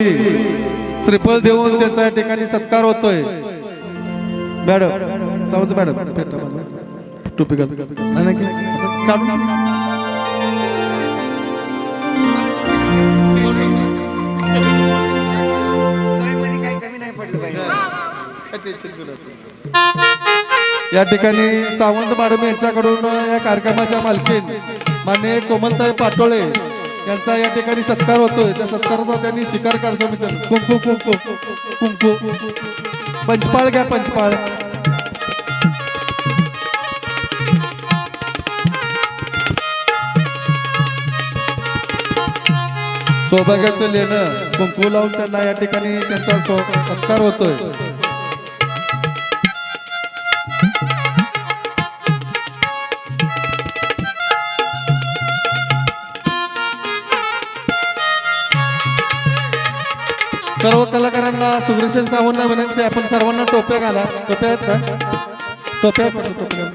श्रीफळ देऊन त्यांचा या ठिकाणी सत्कार होतोय. Madam Sawant madam? टोपी या ठिकाणी सावंत मॅडम यांच्याकडून या कार्यक्रमाच्या मालकीन माने कोमलताई पाटोळे त्यांचा या ठिकाणी सत्कार होतोय. त्या सत्काराचा त्यांनी स्वीकार करायचा मित्र कुंकू कुंकू कुंकू पंचपाळ घ्या पंचपाळ. सौभाग्याचं लेणं कुंकू लावून त्यांना या ठिकाणी त्यांचा सत्कार होतोय. सर्व कलाकारांना सुदर्शन साहूंना विनंती आपण सर्वांना टोप्या घाला. टोप्या आहेत का? टोप्या आहेत टोप्या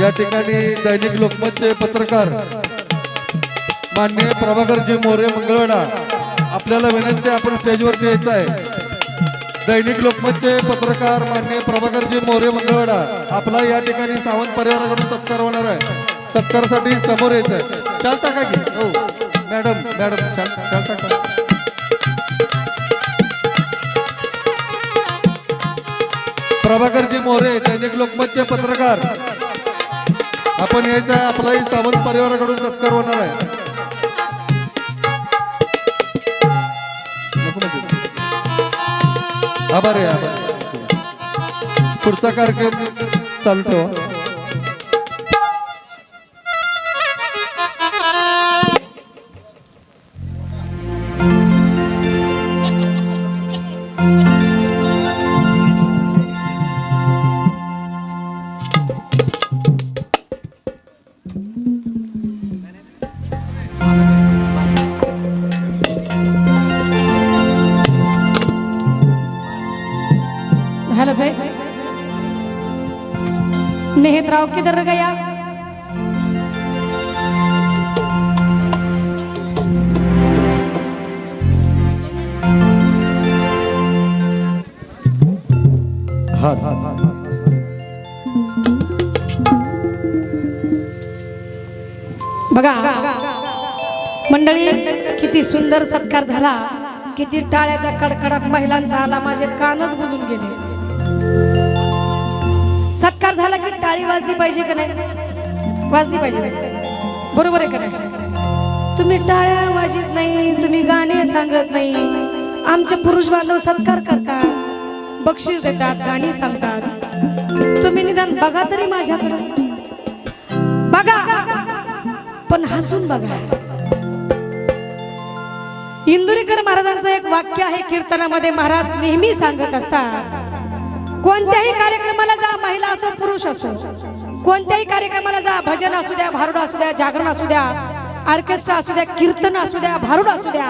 या ठिकाणी दैनिक लोकमतचे पत्रकार माननीय प्रभाकरजी मोरे मंगळवाडा आपल्याला विनंती आपण स्टेजवरती यायचं आहे. दैनिक लोकमतचे पत्रकार मान्य प्रभाकरजी मोरे मंगळवाडा आपला या ठिकाणी सावंत परिवाराकडून सत्कार होणार आहे. सत्कारासाठी समोर यायचं आहे चालता का. की हो. मॅडम मॅडम चालता का प्रभाकरजी मोरे दैनिक लोकमतचे पत्रकार. आपण यायचं आहे आपलाही सावंत परिवाराकडून सत्कार होणार आहे. आभार आहे आभार पुढचा कार्यक्रम चालू ठेवा. नेहतराव किधर गया? बघा मंडळी किती सुंदर सत्कार झाला. किती टाळ्याचा कडकडाट महिलांचा आला. माझे कानच बुजून गेले. सत्कार झाला की टाळी वाजली पाहिजे का नाही? वाजली पाहिजे. का बरोबर आहे का नाही? तुम्ही टाळ्या वाजत नाही तुम्ही गाणे सांगत नाही. आमचे पुरुष बांधव सत्कार करतात बक्षीस देतात गाणी सांगतात. तुम्ही निदान बघा तरी माझ्याकडे. बघा. पण हसून बघा. इंदुरीकर महाराजांचं एक वाक्य आहे कीर्तनामध्ये महाराज नेहमी सांगत असतात कोणत्याही कार्यक्रमाला जा महिला असो पुरुष असो. कोणत्याही कार्यक्रमाला जा भजन असू द्या भारुड असू द्या जागरण असू द्या ऑर्केस्ट्रा असू द्या कीर्तन असू द्या भारुड असू द्या.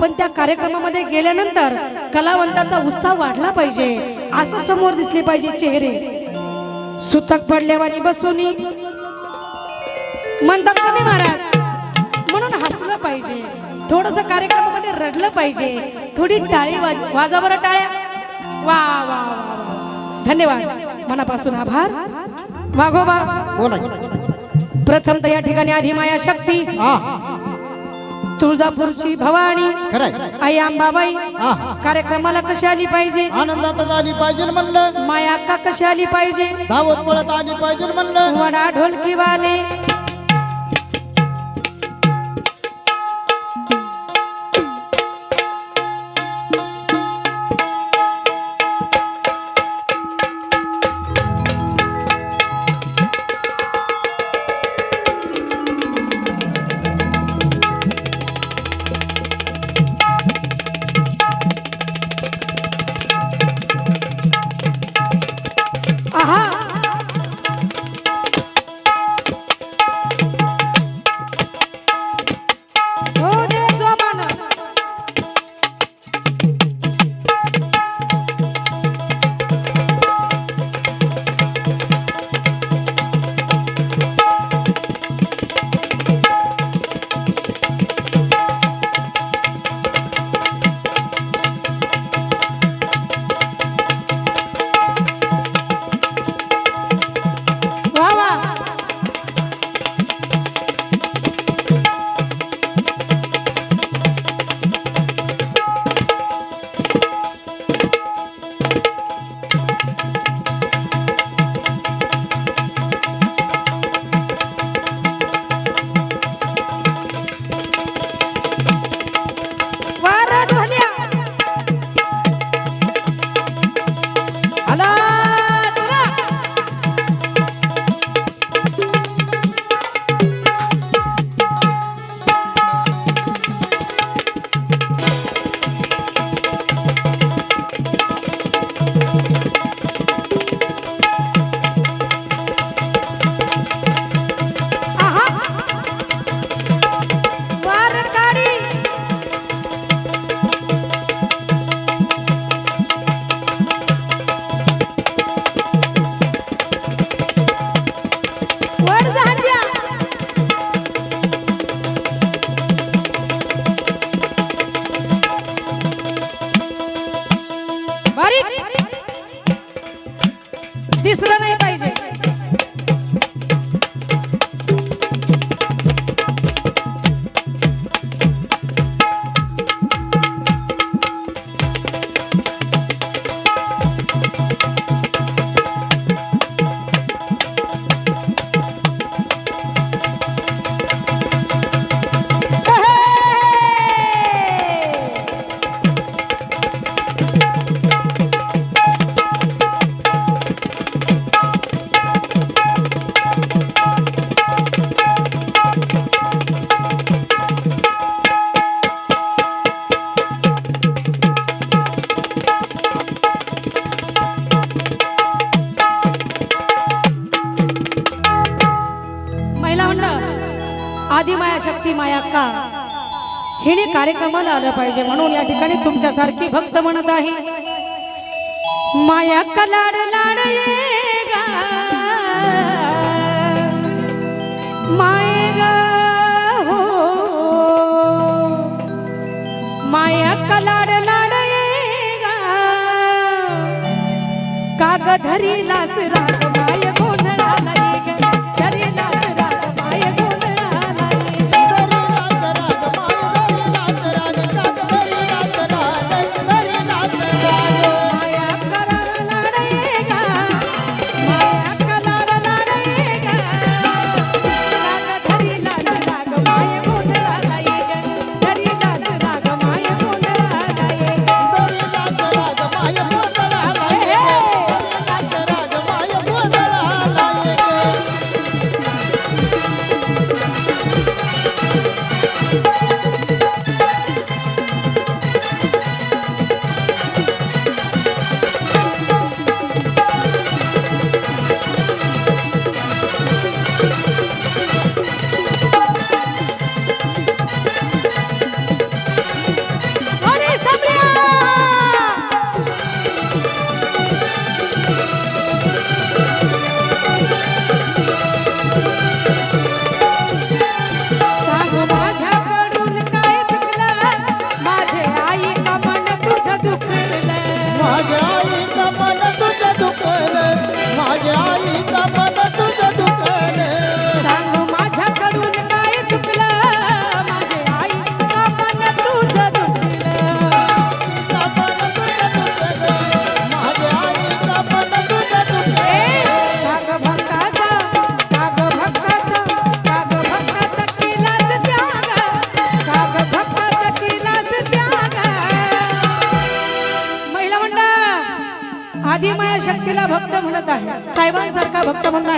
पण त्या कार्यक्रमामध्ये गेल्यानंतर कलावंताचा उत्साह वाढला पाहिजे. असं समोर दिसले पाहिजे चेहरे. सुतक पडल्यावानी बसोनी म्हणतात का नाही महाराज? म्हणून हसलं पाहिजे. थोडस कार्यक्रमामध्ये रडलं पाहिजे. थोडी टाळी वाज वाजा बरं टाळ्या. वा वा. धन्यवाद. मनापासून आभार. वाघोबा बोला. प्रथम तर या ठिकाणी आधी माया शक्ती. तुळजापूरची भवानी. आई अंबाबाई हा. कार्यक्रमाला कशी आली पाहिजे? आनंदातच आली पाहिजे म्हणलं. माया अक्का कशी आली पाहिजे? धावत पळत आली पाहिजे म्हणलं. वडा ढोलकी वाले दिसलं नाही पाहिजे. आदि माया शक्ती माया का? हिने कार्यक्रमाला आलं पाहिजे म्हणून या ठिकाणी तुमच्यासारखी भक्त म्हणत आहे. माया कलाड लाड माय हो. माया कलाड लाड का धरी लासरा.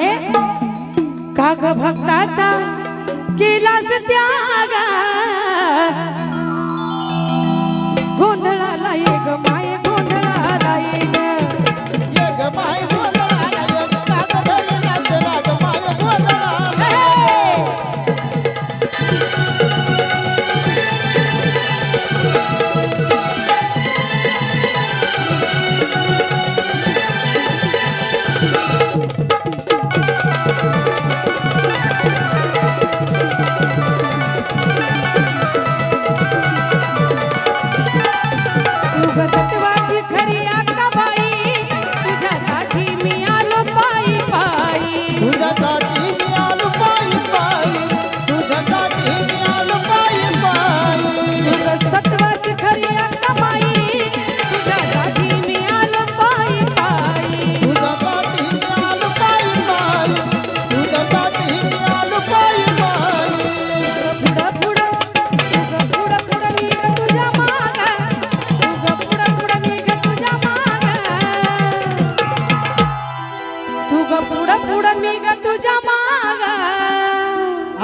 आहे? का ग भक्ताचा केलास त्याग. गोंधळाला एक माय गो